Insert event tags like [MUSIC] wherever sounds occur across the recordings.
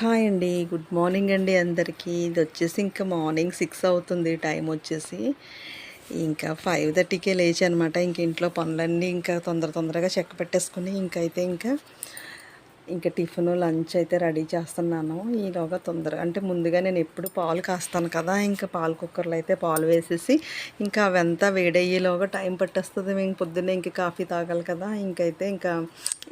Hi అండి. Good morning అండి అందరికీ. ఇది వచ్చేసి ఇంకా మార్నింగ్ సిక్స్ అవుతుంది. టైం వచ్చేసి ఇంకా ఫైవ్ థర్టీకే లేచి అనమాట ఇంక ఇంట్లో పనులన్నీ ఇంకా తొందర తొందరగా చెక్క పెట్టేసుకుని ఇంకైతే ఇంకా ఇంకా టిఫిన్ లంచ్ అయితే రెడీ చేస్తున్నాను. ఈలోగా తొందర అంటే ముందుగా నేను ఎప్పుడు పాలు కాస్తాను కదా ఇంకా పాలు కుక్కర్లో అయితే పాలు వేసేసి ఇంకా అవంతా వేడయ్యేలోగా టైం పట్టేస్తుంది. మేము పొద్దున్నే ఇంక కాఫీ తాగాలి కదా ఇంకైతే ఇంకా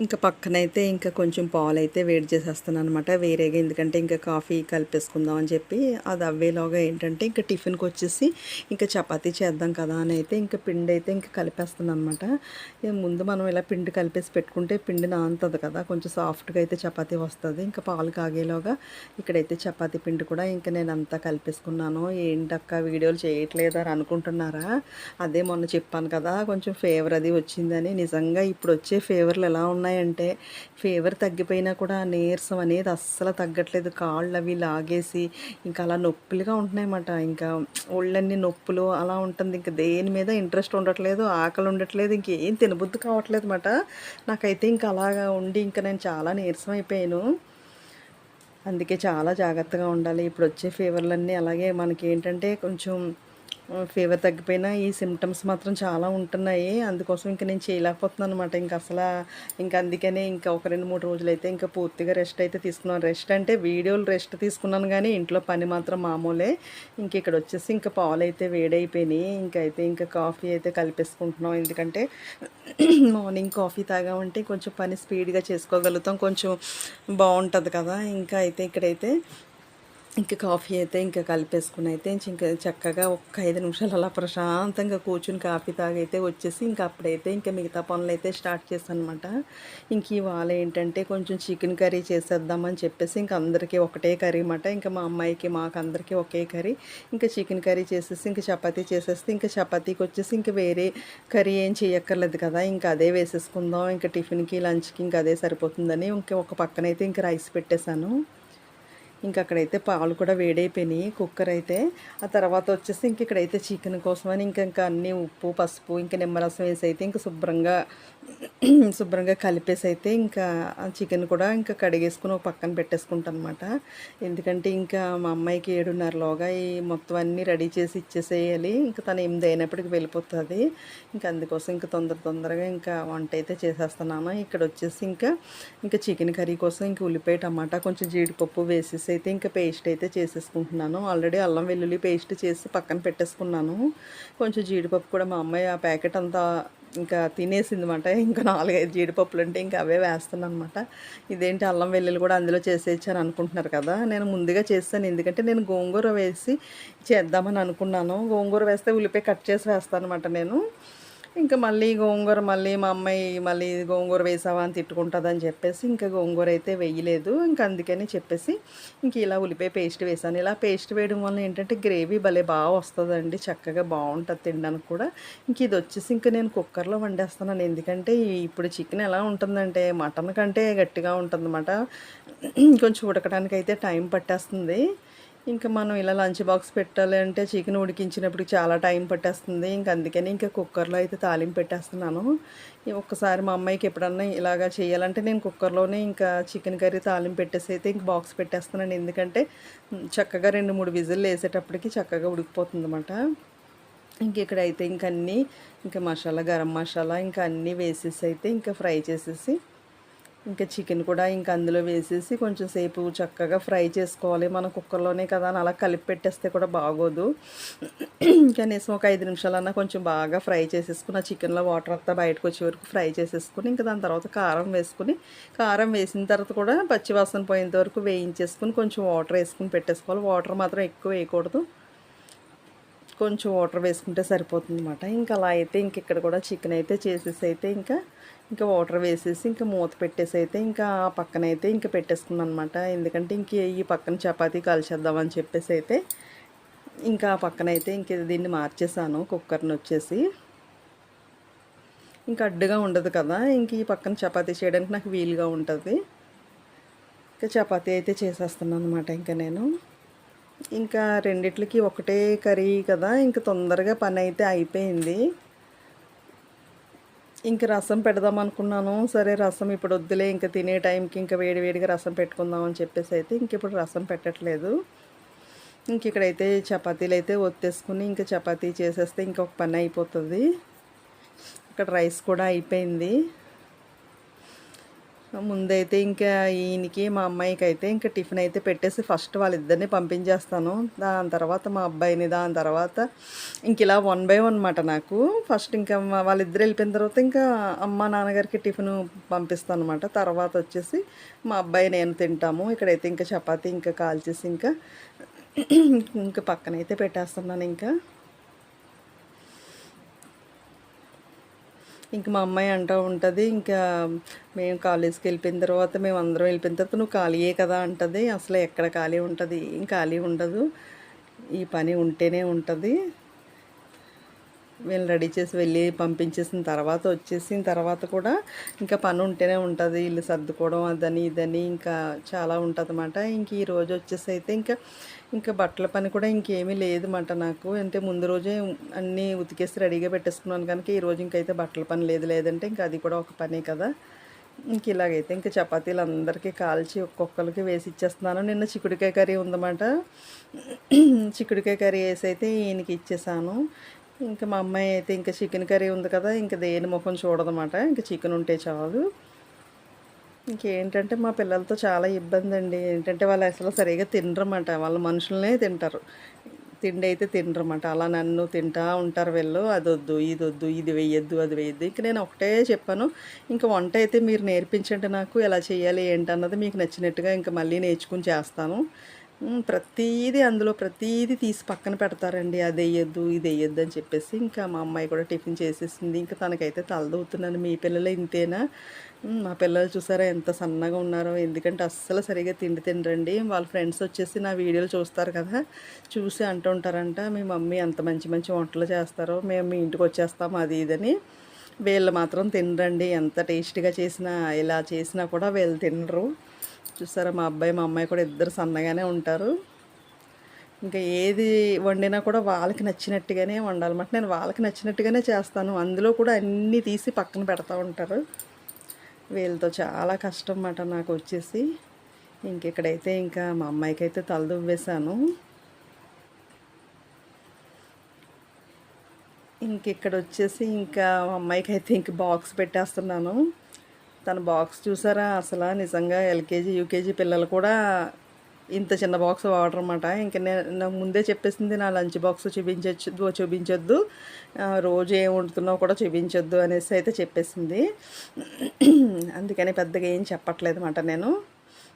ఇంకా పక్కనైతే ఇంకా కొంచెం పాలు అయితే వేడి చేసేస్తాను అనమాట వేరేగా ఎందుకంటే ఇంకా కాఫీ కలిపేసుకుందాం అని చెప్పి అది అవ్వేలోగా ఏంటంటే ఇంకా టిఫిన్కి వచ్చేసి ఇంకా చపాతీ చేద్దాం కదా అని అయితే ఇంకా పిండి అయితే ఇంకా కలిపేస్తాను అనమాట ముందు మనం ఇలా పిండి కలిపేసి పెట్టుకుంటే పిండి నానుతుంది కదా కొంచెం సాఫ్ట్ సాఫ్ట్గా అయితే చపాతీ వస్తుంది. ఇంకా పాలు కాగేలోగా ఇక్కడైతే చపాతీ పిండి కూడా ఇంకా నేను అంతా కలిపేసుకున్నాను. ఏంటక్క వీడియోలు చేయట్లేదు అని అనుకుంటున్నారా? అదే మొన్న చెప్పాను కదా కొంచెం ఫేవర్ అది వచ్చిందని. నిజంగా ఇప్పుడు వచ్చే ఫేవర్లు ఎలా ఉన్నాయంటే ఫేవర్ తగ్గిపోయినా కూడా నీరసం అనేది అస్సలు తగ్గట్లేదు. కాళ్ళు అవి లాగేసి ఇంకా అలా నొప్పులుగా ఉంటున్నాయన్నమాట. ఇంకా ఒళ్ళన్నీ నొప్పులు అలా ఉంటుంది. ఇంకా దేని మీద ఇంట్రెస్ట్ ఉండట్లేదు ఆకలి ఉండట్లేదు ఇంకేం తినబుద్ధి కావట్లేదు అనమాట నాకైతే ఇంకా అలాగా ఉండి ఇంకా నేను చాలా నీరసం అయిపోయాను అందుకే చాలా జాగ్రత్తగా ఉండాలి. ఇప్పుడు వచ్చే ఫీవర్లన్నీ అలాగే మనకి ఏంటంటే కొంచెం ఫీవర్ తగ్గిపోయినా ఈ సిమ్టమ్స్ మాత్రం చాలా ఉంటున్నాయి. అందుకోసం ఇంకా నేను చేయలేకపోతున్నాను అనమాట ఇంకా అసలు ఇంకా అందుకనే ఇంకా ఒక రెండు మూడు రోజులు అయితే ఇంకా పూర్తిగా రెస్ట్ అయితే తీసుకున్నాను. రెస్ట్ అంటే వీడియోలు రెస్ట్ తీసుకున్నాను కానీ ఇంట్లో పని మాత్రం మామూలే. ఇంక ఇక్కడ వచ్చేసి ఇంకా పాలు అయితే వేడైపోయినాయి. ఇంకైతే ఇంకా కాఫీ అయితే కలిపేసుకుంటున్నాం. ఎందుకంటే మార్నింగ్ కాఫీ తాగామంటే కొంచెం పని స్పీడ్గా చేసుకోగలుగుతాం. కొంచెం బాగుంటుంది కదా. ఇంకా అయితే ఇక్కడైతే ఇంకా కాఫీ అయితే ఇంకా కలిపేసుకుని అయితే ఇంకా చక్కగా ఒక్క ఐదు నిమిషాలు అలా ప్రశాంతంగా కూర్చుని కాఫీ తాగైతే వచ్చేసి ఇంకా అప్పుడైతే ఇంకా మిగతా పనులు అయితే స్టార్ట్ చేశాను అనమాట ఇంక ఇవాళ ఏంటంటే కొంచెం చికెన్ కర్రీ చేసేద్దామని చెప్పేసి ఇంకా అందరికీ ఒకటే కర్రీ అనమాట ఇంకా మా అమ్మాయికి మాకు అందరికీ ఒకే కర్రీ. ఇంకా చికెన్ కర్రీ చేసేసి ఇంకా చపాతీ చేసేస్తే ఇంకా చపాతీకి వచ్చేసి ఇంకా వేరే కర్రీ ఏం చేయక్కర్లేదు కదా. ఇంకా అదే వేసేసుకుందాం. ఇంకా టిఫిన్కి లంచ్కి ఇంకా అదే సరిపోతుందని ఇంకా ఒక పక్కనైతే ఇంకా రైస్ పెట్టేశాను. ఇంకా అక్కడైతే పాలు కూడా వేడైపోయినాయి కుక్కర్ అయితే. ఆ తర్వాత వచ్చేసి ఇంక ఇక్కడైతే చికెన్ కోసమని ఇంకా ఇంకా అన్నీ ఉప్పు పసుపు [CLEARS THROAT] ఇంకా నిమ్మరసం వేసి అయితే ఇంకా శుభ్రంగా శుభ్రంగా కలిపేసి అయితే ఇంకా చికెన్ కూడా ఇంకా కడిగేసుకుని ఒక పక్కన పెట్టేసుకుంటాను అనమాట ఎందుకంటే ఇంకా మా అమ్మాయికి ఏడున్నరలోగా ఈ మొత్తం అన్నీ రెడీ చేసి ఇచ్చేసేయాలి. ఇంకా తను ఎనిమిది అయినప్పటికి వెళ్ళిపోతుంది. ఇంకా అందుకోసం ఇంకా తొందర తొందరగా ఇంకా వంట అయితే చేసేస్తున్నాను. ఇక్కడ వచ్చేసి ఇంకా ఇంకా చికెన్ కర్రీ కోసం ఇంకా ఉల్లిపాయ టమాటా కొంచెం జీడిపప్పు వేసేసి అయితే ఇంకా పేస్ట్ అయితే చేసేసుకుంటున్నాను. ఆల్రెడీ అల్లం వెల్లుల్లి పేస్ట్ చేసి పక్కన పెట్టేసుకున్నాను. కొంచెం జీడిపప్పు కూడా మా అమ్మాయి ఆ ప్యాకెట్ అంతా ఇంకా తినేసింది అనమాట ఇంకా నాలుగైదు జీడిపప్పులు అంటే ఇంకా అవే వేస్తున్నాను అనమాట ఇదేంటి అల్లం వెల్లుల్లి కూడా అందులో చేసేయచ్చని అనుకుంటున్నారు కదా. నేను ముందుగా చేస్తాను. ఎందుకంటే నేను గోంగూర వేసి చేద్దామని అనుకున్నాను. గోంగూర వేస్తే ఉల్లిపాయ కట్ చేసి వేస్తాను అనమాట నేను. ఇంకా మళ్ళీ గోంగూర మళ్ళీ మా అమ్మాయి మళ్ళీ గోంగూర వేసావా అని తిట్టుకుంటుందని చెప్పేసి ఇంకా గోంగూర అయితే వేయలేదు. ఇంకా అందుకని చెప్పేసి ఇంక ఇలా ఉల్లిపాయ పేస్ట్ వేసాను. ఇలా పేస్ట్ వేయడం వల్ల ఏంటంటే గ్రేవీ భలే బాగా వస్తుందండి. చక్కగా బాగుంటుంది తినడానికి కూడా. ఇంక ఇది వచ్చేసి ఇంకా నేను కుక్కర్లో వండేస్తున్నాను. ఎందుకంటే ఇప్పుడు చికెన్ ఎలా ఉంటుందంటే మటన్ కంటే గట్టిగా ఉంటుందన్నమాట. కొంచెం ఉడకడానికి అయితే టైం పట్టేస్తుంది. ఇంకా మనం ఇలా లంచ్ బాక్స్ పెట్టాలి అంటే చికెన్ ఉడికించినప్పుడు చాలా టైం పట్టేస్తుంది. ఇంకా అందుకని ఇంకా కుక్కర్లో అయితే తాలింపు పెట్టేస్తున్నాను. ఒక్కసారి మా అమ్మాయికి ఎప్పుడన్నా ఇలాగా చేయాలంటే నేను కుక్కర్లోనే ఇంకా చికెన్ కర్రీ తాలింపు పెట్టేసి అయితే ఇంక బాక్స్ పెట్టేస్తున్నాను. ఎందుకంటే చక్కగా రెండు మూడు విజిల్ వేసేటప్పటికి చక్కగా ఉడికిపోతుంది అనమాట ఇంక ఇక్కడైతే ఇంక అన్నీ ఇంకా మసాలా గరం మసాలా ఇంకా అన్నీ వేసేసి అయితే ఇంకా ఫ్రై చేసేసి ఇంకా చికెన్ కూడా ఇంకా అందులో వేసేసి కొంచెం సేపు చక్కగా ఫ్రై చేసుకోవాలి. మన కుక్కర్లోనే కదా అని అలా కలిపి పెట్టేస్తే కూడా బాగోదు. కనీసం ఒక ఐదు నిమిషాలన్నా కొంచెం బాగా ఫ్రై చేసేసుకుని ఆ చికెన్లో వాటర్ అంతా బయటకు వచ్చే వరకు ఫ్రై చేసేసుకుని ఇంకా దాని తర్వాత కారం వేసుకుని కారం వేసిన తర్వాత కూడా పచ్చివాసన పోయేంత వరకు వేయించేసుకుని కొంచెం వాటర్ వేసుకుని పెట్టేసుకోవాలి. వాటర్ మాత్రం ఎక్కువ వేయకూడదు. కొంచెం వాటర్ వేసుకుంటే సరిపోతుంది అనమాట ఇంకా అలా అయితే ఇంక ఇక్కడ కూడా చికెన్ అయితే చేసేసి అయితే ఇంకా ఇంకా వాటర్ వేసేసి ఇంకా మూత పెట్టేసి అయితే ఇంకా ఆ పక్కన అయితే ఇంకా పెట్టేసుకున్నాను అనమాట ఎందుకంటే ఇంక ఈ పక్కన చపాతీ కాల్చేద్దామని చెప్పేసి అయితే ఇంకా ఆ పక్కన అయితే ఇంక దీన్ని మార్చేసాను కుక్కర్ని వచ్చేసి. ఇంకా అడ్డుగా ఉండదు కదా ఇంక ఈ పక్కన చపాతీ చేయడానికి నాకు వీలుగా ఉంటుంది. ఇంకా చపాతీ అయితే చేసేస్తున్నాను అనమాట ఇంకా నేను. ఇంకా రెండిట్లకి ఒకటే కర్రీ కదా ఇంకా తొందరగా పని అయితే అయిపోయింది. ఇంక రసం పెడదాం అనుకున్నాను. సరే రసం ఇప్పుడు వద్దులే ఇంకా తినే టైంకి ఇంకా వేడి వేడిగా రసం పెట్టుకుందాం అని చెప్పేసి అయితే ఇంక ఇప్పుడు రసం పెట్టట్లేదు. ఇంక ఇక్కడైతే చపాతీలు అయితే ఒత్తేసుకుని ఇంకా చపాతీ చేసేస్తే ఇంకొక పని అయిపోతుంది. ఇక్కడ రైస్ కూడా అయిపోయింది. ముందైతే ఇంకా ఈయనకి మా అమ్మాయికి అయితే ఇంకా టిఫిన్ అయితే పెట్టేసి ఫస్ట్ వాళ్ళిద్దరిని పంపించేస్తాను. దాని తర్వాత మా అబ్బాయిని దాని తర్వాత ఇంక ఇలా వన్ బై వన్ అనమాట నాకు. ఫస్ట్ ఇంకా వాళ్ళిద్దరు వెళ్ళిపోయిన తర్వాత ఇంకా అమ్మ నాన్నగారికి టిఫిన్ పంపిస్తాను అనమాట తర్వాత వచ్చేసి మా అబ్బాయి నేను తింటాము. ఇక్కడైతే ఇంకా చపాతీ ఇంకా కాల్చేసి ఇంకా ఇంకా పక్కనైతే పెట్టేస్తున్నాను ఇంకా. ఇంక మా అమ్మాయి అంటూ ఉంటుంది ఇంకా మేము కాలేజీకి వెళ్ళిపోయిన తర్వాత మేము అందరం వెళ్ళిపోయిన తర్వాత నువ్వు ఖాళీయే కదా అంటది. అసలు ఎక్కడ ఖాళీ ఉంటుంది ఏం ఖాళీ ఉండదు. ఈ పని ఉంటేనే ఉంటుంది. వీళ్ళు రెడీ చేసి వెళ్ళి పంపించేసిన తర్వాత వచ్చేసిన తర్వాత కూడా ఇంకా పని ఉంటేనే ఉంటుంది. వీళ్ళు సర్దుకోవడం అదని ఇదని ఇంకా చాలా ఉంటుంది అన్నమాట ఇంక ఈ రోజు వచ్చేసి అయితే ఇంకా ఇంకా బట్టల పని కూడా ఇంకేమీ లేదన్నమాట నాకు. అంటే ముందు రోజే అన్నీ ఉతికేసి రెడీగా పెట్టేసుకున్నాను కనుక ఈ రోజు ఇంకైతే బట్టల పని లేదు లేదంటే ఇంకా అది కూడా ఒక పనే కదా. ఇంక ఇలాగైతే ఇంకా చపాతీలు అందరికీ కాల్చి ఒక్కొక్కరికి వేసి ఇచ్చేస్తున్నాను. నిన్న చిక్కుడుకాయ కర్రీ ఉందన్నమాట. చిక్కుడుకాయ కర్రీ వేసి అయితే ఈయనకి ఇచ్చేసాను. ఇంకా మా అమ్మాయి అయితే ఇంకా చికెన్ కర్రీ ఉంది కదా ఇంకా దేని ముఖం చూడదన్నమాట. ఇంకా చికెన్ ఉంటే చాలు. ఇంకేంటంటే మా పిల్లలతో చాలా ఇబ్బంది అండి ఏంటంటే వాళ్ళు అసలు సరిగా తినరమాట వాళ్ళ మనుషులనే తింటారు. తిండి అయితే తినరమాట అలా నన్ను తింటా ఉంటారు వీళ్ళు. అది వద్దు ఇది వద్దు ఇది వేయొద్దు అది వేయద్దు ఇంక నేను ఒకటే చెప్పాను. ఇంకా వంట అయితే మీరు నేర్పించండి నాకు. ఎలా చేయాలి ఏంటన్నది మీకు నచ్చినట్టుగా ఇంకా మళ్ళీ నేర్చుకుని చేస్తాను. ప్రతీది అందులో ప్రతీది తీసి పక్కన పెడతారండి. అది వేయద్దు ఇది వేయద్దు అని చెప్పేసి ఇంకా మా అమ్మాయి కూడా టిఫిన్ చేసేసింది. ఇంకా తనకైతే తలదవుతున్నాను మీ పిల్లలు ఇంతేనా? మా పిల్లలు చూసారా ఎంత సన్నగా ఉన్నారో. ఎందుకంటే అస్సలు సరిగా తిండి తినరండి. వాళ్ళ ఫ్రెండ్స్ వచ్చేసి నా వీడియోలు చూస్తారు కదా. చూసి అంటుంటారంట మీ మమ్మీ అంత మంచి మంచి వంటలు చేస్తారో. మేము మీ ఇంటికి వచ్చేస్తాము అది ఇదని. వీళ్ళు మాత్రం తినరండి. ఎంత టేస్టీగా చేసినా ఇలా చేసినా కూడా వీళ్ళు తినరు. చూసారా? మా అబ్బాయి మా అమ్మాయి కూడా ఇద్దరు సన్నగానే ఉంటారు. ఇంకా ఏది వండినా కూడా వాళ్ళకి నచ్చినట్టుగానే వండాలన్నమాట నేను వాళ్ళకి నచ్చినట్టుగానే చేస్తాను. అందులో కూడా అన్నీ తీసి పక్కన పెడతా ఉంటారు. వీళ్ళతో చాలా కష్టం అన్నమాట నాకు వచ్చేసి. ఇంక ఇక్కడైతే ఇంకా మా అమ్మాయికి అయితే తలదువ్వేశాను ఇంక ఇక్కడ వచ్చేసి ఇంకా మా అమ్మాయికి అయితే ఇంక బాక్స్ పెట్టేస్తున్నాను. తన బాక్స్ చూసారా? అసలు నిజంగా ఎల్కేజీ యూకేజీ పిల్లలు కూడా ఇంత చిన్న బాక్స్ వాడరు అనమాట ఇంకా నేను నాకు ముందే చెప్పేసింది నా లంచ్ బాక్స్ చూపించవచ్చు చూపించొద్దు. రోజు ఏం వండుతున్నావు కూడా చూపించొద్దు అనేసి అయితే చెప్పేసింది. అందుకని పెద్దగా ఏం చెప్పట్లేదు అనమాట నేను.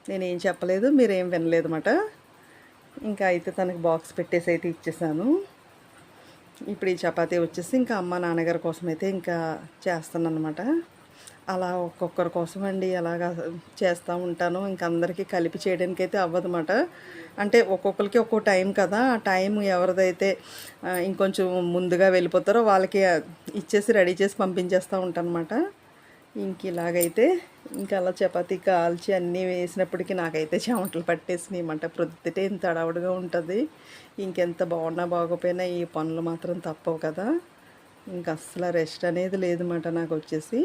నేను ఏం చెప్పలేదు మీరు ఏం వినలేదు అనమాట ఇంకా అయితే తనకి బాక్స్ పెట్టేసి అయితే ఇచ్చేసాను. ఇప్పుడు ఈ చపాతీ వచ్చేసి ఇంకా అమ్మ నాన్నగారి కోసం అయితే ఇంకా చేస్తాను అనమాట అలా ఒక్కొక్కరి కోసం అండి అలాగా చేస్తూ ఉంటాను. ఇంకా అందరికీ కలిపి చేయడానికి అయితే అవ్వదన్నమాట. అంటే ఒక్కొక్కరికి ఒక్కో టైం కదా. ఆ టైం ఎవరిదైతే ఇంకొంచెం ముందుగా వెళ్ళిపోతారో వాళ్ళకి ఇచ్చేసి రెడీ చేసి పంపించేస్తూ ఉంటానమాట ఇంక ఇలాగైతే ఇంకా అలా చపాతీ కాల్చి అన్నీ వేసినప్పటికీ నాకైతే చెమటలు పట్టేసినాయమాట ప్రొద్దుటే ఇంత అడవుడుగా ఉంటుంది. ఇంకెంత బాగున్నా బాగోపోయినా ఈ పనులు మాత్రం తప్పవు కదా. ఇంక అస్సలు రెస్ట్ అనేది లేదన్నమాట నాకు వచ్చేసి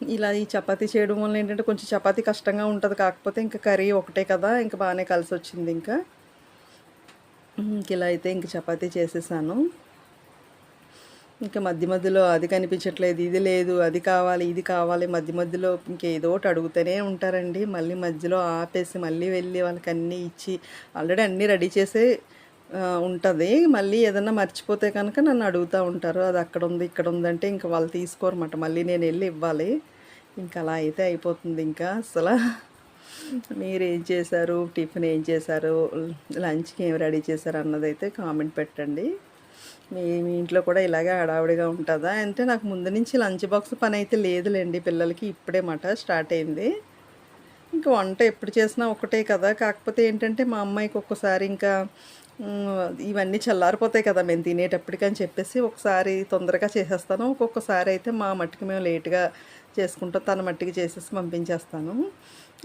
ఇలా ఈ చపాతీ చేయడం వల్ల ఏంటంటే కొంచెం చపాతీ కష్టంగా ఉంటుంది. కాకపోతే ఇంకా కర్రీ ఒకటే కదా ఇంకా బాగానే కలిసి వచ్చింది ఇంకా. ఇంక ఇలా అయితే ఇంక చపాతీ చేసేసాను. ఇంకా మధ్య మధ్యలో అది కనిపించట్లేదు ఇది లేదు అది కావాలి ఇది కావాలి మధ్య మధ్యలో ఇంకేదో ఒకటి అడుగుతూనే ఉంటారండి. మళ్ళీ మధ్యలో ఆపేసి మళ్ళీ వెళ్ళి వాళ్ళకి అన్నీ ఇచ్చి ఆల్రెడీ అన్నీ రెడీ చేసే ఉంటుంది. మళ్ళీ ఏదన్నా మర్చిపోతే కనుక నన్ను అడుగుతూ ఉంటారు. అది అక్కడ ఉంది ఇక్కడ ఉందంటే ఇంకా వాళ్ళు తీసుకోరమాట మళ్ళీ నేను వెళ్ళి ఇవ్వాలి. ఇంకా అలా అయితే అయిపోతుంది ఇంకా అసలు. మీరు ఏం చేశారు? టిఫిన్ ఏం చేశారు? లంచ్కి ఏం రెడీ చేశారు అన్నదైతే కామెంట్ పెట్టండి. మీ మీ ఇంట్లో కూడా ఇలాగే హడావుడిగా ఉంటుందా? అంటే నాకు ముందు నుంచి లంచ్ బాక్స్ పని అయితే లేదులేండి పిల్లలకి. ఇప్పుడే మాట స్టార్ట్ అయింది. ఇంకా వంట ఎప్పుడు చేసినా ఒకటే కదా. కాకపోతే ఏంటంటే మా అమ్మాయికి ఒక్కసారి ఇంకా ఇవన్నీ చల్లారిపోతాయి కదా మేము తినేటప్పటికని చెప్పేసి ఒకసారి తొందరగా చేసేస్తాను. ఒక్కొక్కసారి అయితే మా మట్టికి మేము లేట్గా చేసుకుంటాం తన మట్టికి చేసేసి పంపించేస్తాను.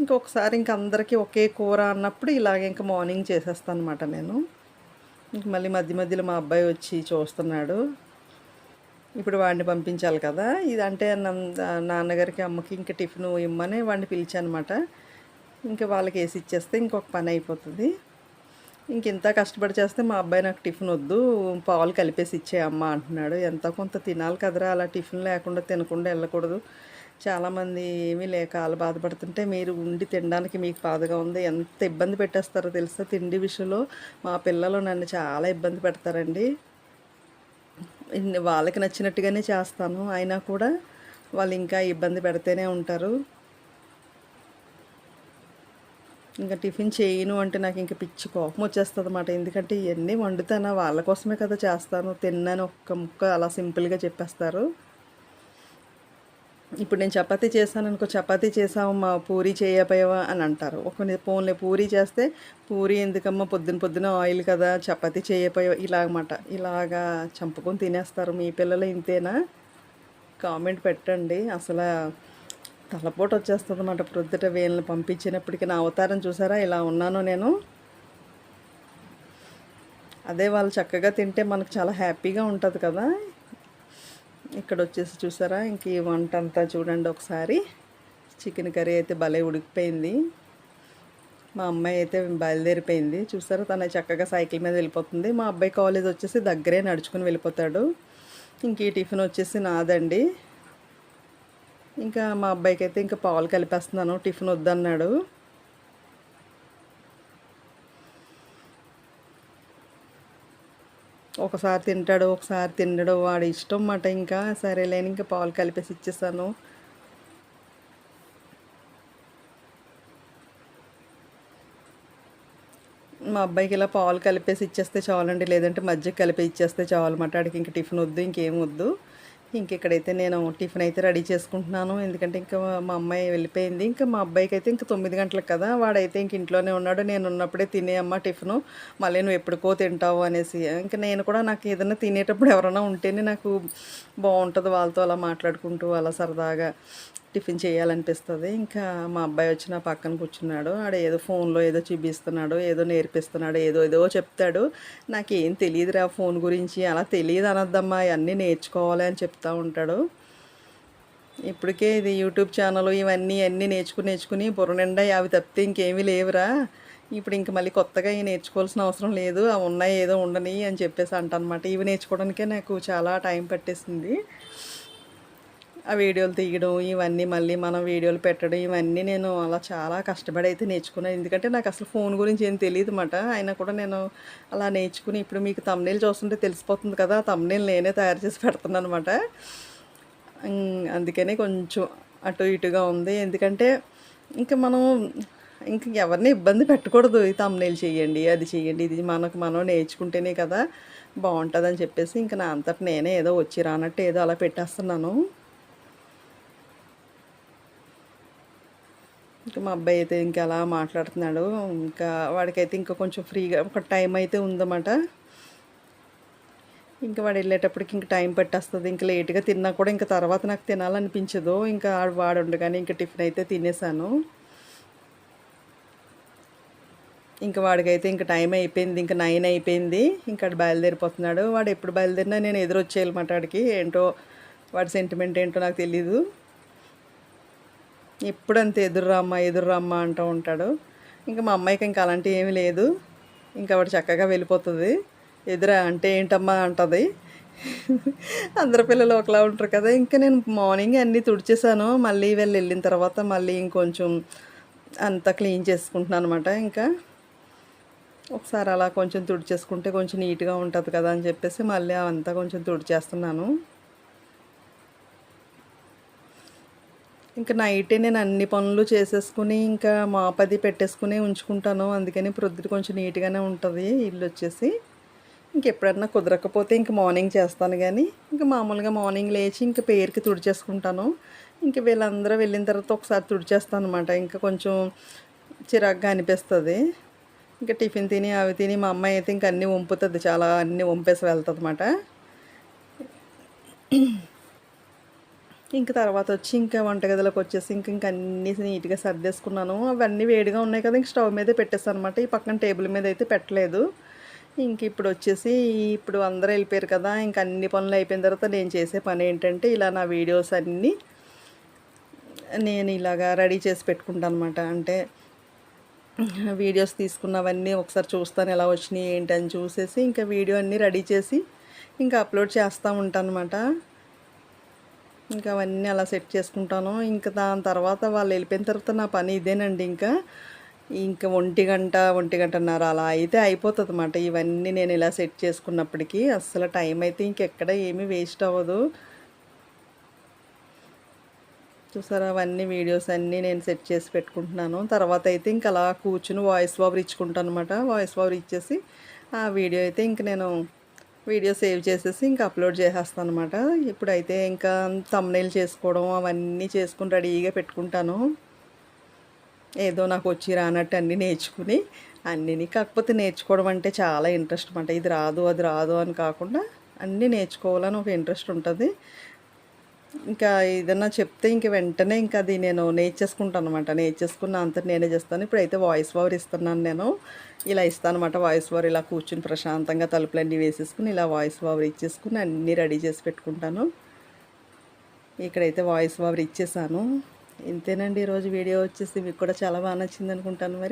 ఇంకొకసారి ఇంక అందరికీ ఒకే కూర అన్నప్పుడు ఇలాగే ఇంకా మార్నింగ్ చేసేస్తాను అనమాట నేను. ఇంక మళ్ళీ మధ్య మధ్యలో మా అబ్బాయి వచ్చి చూస్తున్నాడు. ఇప్పుడు వాడిని పంపించాలి కదా ఇది అంటే నాన్నగారికి అమ్మకి ఇంకా టిఫిన్ ఇమ్మని వాడిని పిలిచానమాట ఇంకా వాళ్ళకి వేసి ఇచ్చేస్తే ఇంకొక పని అయిపోతుంది. ఇంకెంత కష్టపడి చేస్తే మా అబ్బాయి నాకు టిఫిన్ వద్దు పాలు కలిపేసి ఇచ్చేయమ్మ అంటున్నాడు. ఎంత కొంత తినాలి కదరా అలా టిఫిన్ లేకుండా తినకుండా వెళ్ళకూడదు. చాలామంది ఏమీ లేక వాళ్ళు బాధపడుతుంటే మీరు ఉండి తినడానికి మీకు బాధగా ఉంది. ఎంత ఇబ్బంది పెట్టేస్తారో తెలుసా? తిండి విషయంలో మా పిల్లలు నన్ను చాలా ఇబ్బంది పెడతారండి. వాళ్ళకి నచ్చినట్టుగానే చేస్తాను. అయినా కూడా వాళ్ళు ఇంకా ఇబ్బంది పెడితేనే ఉంటారు. ఇంకా టిఫిన్ చేయను అంటే నాకు ఇంకా పిచ్చి కోపం వచ్చేస్తుంది అన్నమాట. ఎందుకంటే ఇవన్నీ వండుతానా వాళ్ళ కోసమే కదా చేస్తాను తిన్నాను ఒక్క ముక్క అలా సింపుల్గా చెప్పేస్తారు. ఇప్పుడు నేను చపాతీ చేశాను అనుకో చపాతీ చేసావు మా పూరి చేయబోయావా అని అంటారు. ఒక ఫోన్లే పూరి చేస్తే పూరి ఎందుకమ్మా పొద్దున పొద్దున ఆయిల్ కదా చపాతీ చేయబోయావు ఇలాగమాట ఇలాగా చంపుకొని తినేస్తారు. మీ పిల్లలు ఇంతేనా? కామెంట్ పెట్టండి. అసలు తలపోటు వచ్చేస్తుంది అన్నమాట ప్రొద్దుట వీళ్ళని పంపించినప్పటికీ నా అవతారం చూసారా? ఇలా ఉన్నాను నేను. అదే వాళ్ళు చక్కగా తింటే మనకు చాలా హ్యాపీగా ఉంటుంది కదా. ఇక్కడ వచ్చేసి చూసారా? ఇంక ఈ వంట అంతా చూడండి ఒకసారి. చికెన్ కర్రీ అయితే భలే ఉడికిపోయింది. మా అమ్మాయి అయితే బయలుదేరిపోయింది. చూసారా? తన చక్కగా సైకిల్ మీద వెళ్ళిపోతుంది. మా అబ్బాయి కాలేజ్ వచ్చేసి దగ్గరే నడుచుకుని వెళ్ళిపోతాడు. ఇంక ఈ టిఫిన్ వచ్చేసి నాదండి. ఇంకా మా అబ్బాయికి అయితే ఇంకా పాలు కలిపేస్తున్నాను. టిఫిన్ వద్దన్నాడు. ఒకసారి తింటాడు ఒకసారి తినడు. వాడి ఇష్టం మాట ఇంకా. సరేలేని ఇంకా పాలు కలిపేసి ఇచ్చేసాను. మా అబ్బాయికి ఇలా పాలు కలిపేసి ఇచ్చేస్తే చాలండి. లేదంటే మజ్జిగ కలిపి ఇచ్చేస్తే చాలు మాట. ఆడికి ఇంక టిఫిన్ వద్దు ఇంకేం వద్దు. ఇంకెక్కడైతే నేను టిఫిన్ అయితే రెడీ చేసుకుంటున్నాను. ఎందుకంటే ఇంకా మా అమ్మాయి వెళ్ళిపోయింది. ఇంకా మా అబ్బాయికి అయితే ఇంకా తొమ్మిది గంటలకు కదా. వాడైతే ఇంక ఇంట్లోనే ఉన్నాడు. నేను ఉన్నప్పుడే తినే అమ్మ టిఫిన్. మళ్ళీ నువ్వు ఎప్పుడుకో తింటావు అనేసి. ఇంకా నేను కూడా నాకు ఏదైనా తినేటప్పుడు ఎవరైనా ఉంటేనే నాకు బాగుంటుంది వాళ్ళతో అలా మాట్లాడుకుంటూ అలా సరదాగా టిఫిన్ చేయాలనిపిస్తుంది. ఇంకా మా అబ్బాయి వచ్చి నా పక్కన కూర్చున్నాడు. ఆడ ఏదో ఫోన్లో ఏదో చూపిస్తున్నాడు ఏదో నేర్పిస్తున్నాడు ఏదో ఏదో చెప్తాడు. నాకేం తెలియదురా ఫోన్ గురించి. అలా తెలియదు అనద్దమ్మా అన్నీ నేర్చుకోవాలి అని చేస్తూ ఉంటాడు. ఇప్పటికే ఇది యూట్యూబ్ ఛానల్ ఇవన్నీ అన్నీ నేర్చుకుని నేర్చుకుని బుర్ర నిండా అవి తప్పితే ఇంకేమీ లేవురా. ఇప్పుడు ఇంక మళ్ళీ కొత్తగా ఇవి నేర్చుకోవాల్సిన అవసరం లేదు. అవి ఉన్నాయి ఏదో ఉండని అని చెప్పేసి అంటనమాట. ఇవి నేర్చుకోవడానికే నాకు చాలా టైం పట్టేసింది. ఆ వీడియోలు తీయడం ఇవన్నీ మళ్ళీ మనం వీడియోలు పెట్టడం ఇవన్నీ నేను అలా చాలా కష్టపడి అయితే నేర్చుకున్నాను. ఎందుకంటే నాకు అసలు ఫోన్ గురించి ఏం తెలియదు అనమాట అయినా కూడా నేను అలా నేర్చుకుని ఇప్పుడు మీకు తమ్నేల్ చూస్తుంటే తెలిసిపోతుంది కదా తమ్నేల్ నేనే తయారు చేసి పెడుతున్నాను అనమాట అందుకనే కొంచెం అటు ఇటుగా ఉంది. ఎందుకంటే ఇంకా మనం ఇంక ఎవరిని ఇబ్బంది పెట్టకూడదు ఈ తమ్నేల్ చేయండి అది చేయండి ఇది మనకు మనం నేర్చుకుంటేనే కదా బాగుంటుందని చెప్పేసి ఇంకా నా అంతటి నేనే ఏదో వచ్చి రానట్టు ఏదో అలా పెట్టేస్తున్నాను. ఇంకా మా అబ్బాయి అయితే ఇంకా అలా మాట్లాడుతున్నాడు. ఇంకా వాడికైతే ఇంకా కొంచెం ఫ్రీగా ఒక టైం అయితే ఉందన్నమాట. ఇంకా వాడు వెళ్ళేటప్పటికి ఇంకా టైం పట్టేస్తుంది. ఇంకా లేట్గా తిన్నా కూడా ఇంకా తర్వాత నాకు తినాలనిపించదు. ఇంకా వాడు ఉండగానే ఇంకా టిఫిన్ అయితే తినేసాను. ఇంకా వాడికైతే ఇంకా టైం అయిపోయింది. ఇంకా నైన్ అయిపోయింది. ఇంకా బయలుదేరిపోతున్నాడు. వాడు ఎప్పుడు బయలుదేరినా నేను ఎదురు వాడికి ఏంటో వాడి సెంటిమెంట్ ఏంటో నాకు తెలీదు. ఎప్పుడంతే ఎదురు రమ్మ అంటూ ఉంటాడు. ఇంకా మా అమ్మాయికి ఇంకా అలాంటివి ఏమీ లేదు. ఇంకా వాడు చక్కగా వెళ్ళిపోతుంది. ఎదురా అంటే ఏంటమ్మా అంటది. అందరి పిల్లలు ఒకలా ఉంటారు కదా. ఇంకా నేను మార్నింగ్ అన్నీ తుడిచేసాను. మళ్ళీ వెళ్ళి వెళ్ళిన తర్వాత మళ్ళీ ఇంకొంచెం అంతా క్లీన్ చేసుకుంటున్నాను అనమాట ఇంకా ఒకసారి అలా కొంచెం తుడిచేసుకుంటే కొంచెం నీట్గా ఉంటుంది కదా అని చెప్పేసి మళ్ళీ అంతా కొంచెం తుడిచేస్తున్నాను. ఇంకా నైటే నేను అన్ని పనులు చేసేసుకుని ఇంకా మాపది పెట్టేసుకుని ఉంచుకుంటాను. అందుకని ప్రొద్దున కొంచెం నీట్గానే ఉంటుంది ఇల్లు వచ్చేసి ఇంకెప్పుడన్నా కుదరకపోతే ఇంక మార్నింగ్ చేస్తాను కానీ ఇంకా మామూలుగా మార్నింగ్ లేచి ఇంకా పేరుకి తుడిచేసుకుంటాను. ఇంక వీళ్ళందరూ వెళ్ళిన తర్వాత ఒకసారి తుడిచేస్తాను అనమాట ఇంకా కొంచెం చిరాగ్గా అనిపిస్తుంది. ఇంకా టిఫిన్ తిని అవి తిని మా అమ్మాయి అయితే ఇంకా అన్నీ వంపుతుంది. చాలా అన్నీ వంపేసి వెళ్తుంది అనమాట ఇంక తర్వాత వచ్చి ఇంకా వంటగదిలోకి వచ్చేసి ఇంక ఇంక అన్నీ నీట్గా సర్దేసుకున్నాను. అవన్నీ వేడిగా ఉన్నాయి కదా ఇంక స్టవ్ మీదే పెట్టేస్తాను అనమాట ఈ పక్కన టేబుల్ మీద అయితే పెట్టలేదు. ఇంక ఇప్పుడు వచ్చేసి ఇప్పుడు అందరూ వెళ్ళిపోయారు కదా ఇంక అన్ని పనులు అయిపోయిన తర్వాత నేను చేసే పని ఏంటంటే ఇలా నా వీడియోస్ అన్నీ నేను ఇలాగా రెడీ చేసి పెట్టుకుంటాను అనమాట అంటే వీడియోస్ తీసుకున్నవన్నీ ఒకసారి చూస్తాను ఎలా వచ్చినాయి ఏంటని చూసేసి ఇంకా వీడియో అన్నీ రెడీ చేసి ఇంకా అప్లోడ్ చేస్తూ ఉంటాను అనమాట ఇంకా అవన్నీ అలా సెట్ చేసుకుంటాను. ఇంకా దాని తర్వాత వాళ్ళు వెళ్ళిపోయిన తర్వాత నా పని ఇదేనండి ఇంకా. ఇంకా ఒంటి గంట ఒంటి గంటన్నర అలా అయితే అయిపోతుంది అన్నమాట ఇవన్నీ నేను ఇలా సెట్ చేసుకున్నప్పటికీ అస్సలు టైం అయితే ఇంకెక్కడ ఏమీ వేస్ట్ అవ్వదు. చూసారా అవన్నీ వీడియోస్ అన్నీ నేను సెట్ చేసి పెట్టుకుంటున్నాను. తర్వాత అయితే ఇంకా అలా కూర్చుని వాయిస్ ఓవర్ ఇచ్చుకుంటాను అనమాట వాయిస్ ఓవర్ ఇచ్చేసి ఆ వీడియో అయితే ఇంక నేను వీడియో సేవ్ చేసేసి ఇంకా అప్లోడ్ చేసేస్తాను అనమాట ఇప్పుడైతే ఇంకా తమ్నైల్ చేసుకోవడం అవన్నీ చేసుకుని రెడీగా పెట్టుకుంటాను. ఏదో నాకు వచ్చి రానట్టు అన్నీ నేర్చుకుని అన్నీ కాకపోతే నేర్చుకోవడం అంటే చాలా ఇంట్రెస్ట్ అనమాట ఇది రాదు అది రాదు అని కాకుండా అన్నీ నేర్చుకోవాలని ఒక ఇంట్రెస్ట్ ఉంటుంది. ఇంకా ఏదన్నా చెప్తే ఇంక వెంటనే ఇంకా అది నేను నేర్చేసుకుంటాను అనమాట నేర్చేసుకున్న అంత నేనే చేస్తాను. ఇప్పుడైతే వాయిస్ ఓవర్ ఇస్తున్నాను నేను. ఇలా ఇస్తాను అనమాట వాయిస్ ఓవర్. ఇలా కూర్చుని ప్రశాంతంగా తలుపులన్నీ వేసేసుకుని ఇలా వాయిస్ ఓవర్ ఇచ్చేసుకుని అన్నీ రెడీ చేసి పెట్టుకుంటాను. ఇక్కడైతే వాయిస్ ఓవర్ ఇచ్చేసాను. ఇంతేనండి ఈరోజు వీడియో వచ్చేసి. మీకు కూడా చాలా బాగా నచ్చింది అనుకుంటాను మరి.